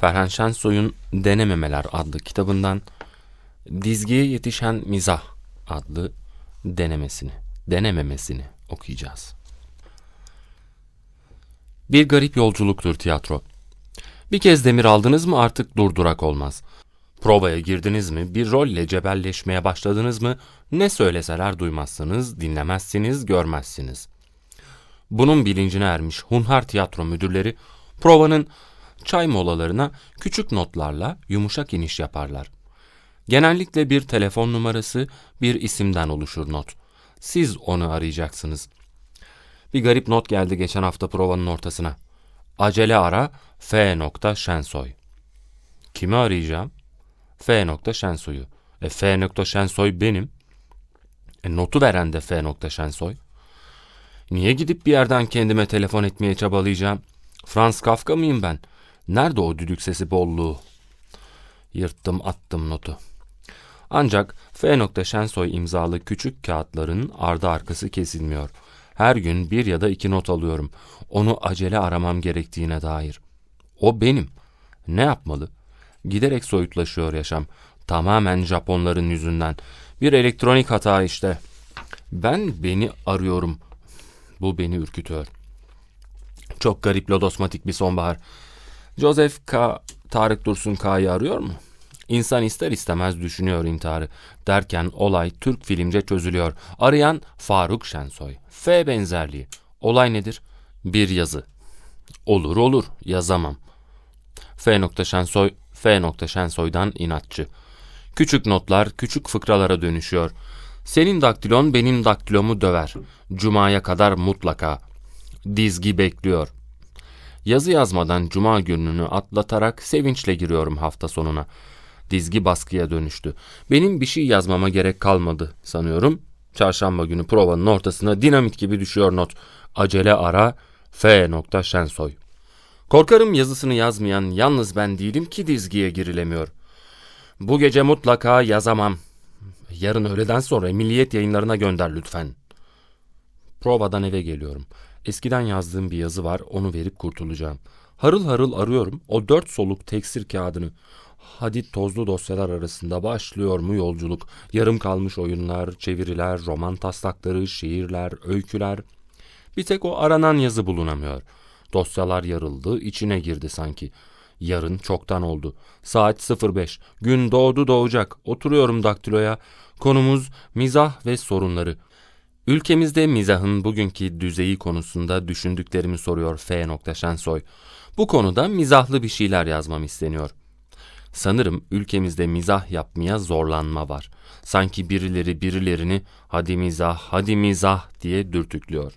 Ferhan Şensoy'un Denememeler adlı kitabından Dizgiye Yetişen Mizah adlı denemesini, denememesini okuyacağız. Bir garip yolculuktur tiyatro. Bir kez demir aldınız mı artık durdurak olmaz. Provaya girdiniz mi, bir rolle cebelleşmeye başladınız mı, ne söyleseler duymazsınız, dinlemezsiniz, görmezsiniz. Bunun bilincine ermiş hunhar tiyatro müdürleri provanın çay molalarına küçük notlarla yumuşak iniş yaparlar. Genellikle bir telefon numarası, bir isimden oluşur not. Siz onu arayacaksınız. Bir garip not geldi geçen hafta provanın ortasına. Acele ara F. Şensoy. Kimi arayacağım? F. Şensoy'u. E F. Şensoy benim. E notu veren de F. Şensoy. Niye gidip bir yerden kendime telefon etmeye çabalayacağım? Franz Kafka mıyım ben? Nerede o düdük sesi bolluğu? Yırttım attım notu. Ancak F. Şensoy imzalı küçük kağıtların ardı arkası kesilmiyor. Her gün bir ya da iki not alıyorum. Onu acele aramam gerektiğine dair. O benim. Ne yapmalı? Giderek soyutlaşıyor yaşam. Tamamen Japonların yüzünden. Bir elektronik hata işte. Ben beni arıyorum. Bu beni ürkütüyor. Çok garip lodosmatik bir sonbahar. Joseph K. Tarık Dursun K'yı arıyor mu? İnsan ister istemez düşünüyor intiharı. Derken olay Türk filmce çözülüyor. Arayan Faruk Şensoy. F benzerliği. Olay nedir? Bir yazı. Olur olur yazamam. F. Şensoy, F. Şensoy'dan inatçı. Küçük notlar küçük fıkralara dönüşüyor. Senin daktilon benim daktilomu döver. Cuma'ya kadar mutlaka. Dizgi bekliyor. Yazı yazmadan cuma gününü atlatarak sevinçle giriyorum hafta sonuna. Dizgi baskıya dönüştü. Benim bir şey yazmama gerek kalmadı sanıyorum. Çarşamba günü provanın ortasına dinamit gibi düşüyor not. Acele ara F. Şensoy. Korkarım yazısını yazmayan yalnız ben değilim ki dizgiye girilemiyor. Bu gece mutlaka yazamam. Yarın öğleden sonra milliyet yayınlarına gönder lütfen. Provadan eve geliyorum. Eskiden yazdığım bir yazı var onu verip kurtulacağım. Harıl harıl arıyorum o dört soluk teksir kağıdını. Hadi tozlu dosyalar arasında başlıyor mu yolculuk? Yarım kalmış oyunlar, çeviriler, roman taslakları, şiirler, öyküler. Bir tek o aranan yazı bulunamıyor. Dosyalar yarıldı, içine girdi sanki. Yarın çoktan oldu. Saat 05. Gün doğdu doğacak. Oturuyorum daktiloya. Konumuz mizah ve sorunları. Ülkemizde mizahın bugünkü düzeyi konusunda düşündüklerimi soruyor F. Şensoy. Bu konuda mizahlı bir şeyler yazmam isteniyor. Sanırım ülkemizde mizah yapmaya zorlanma var. Sanki birileri birilerini hadi mizah, hadi mizah diye dürtüklüyor.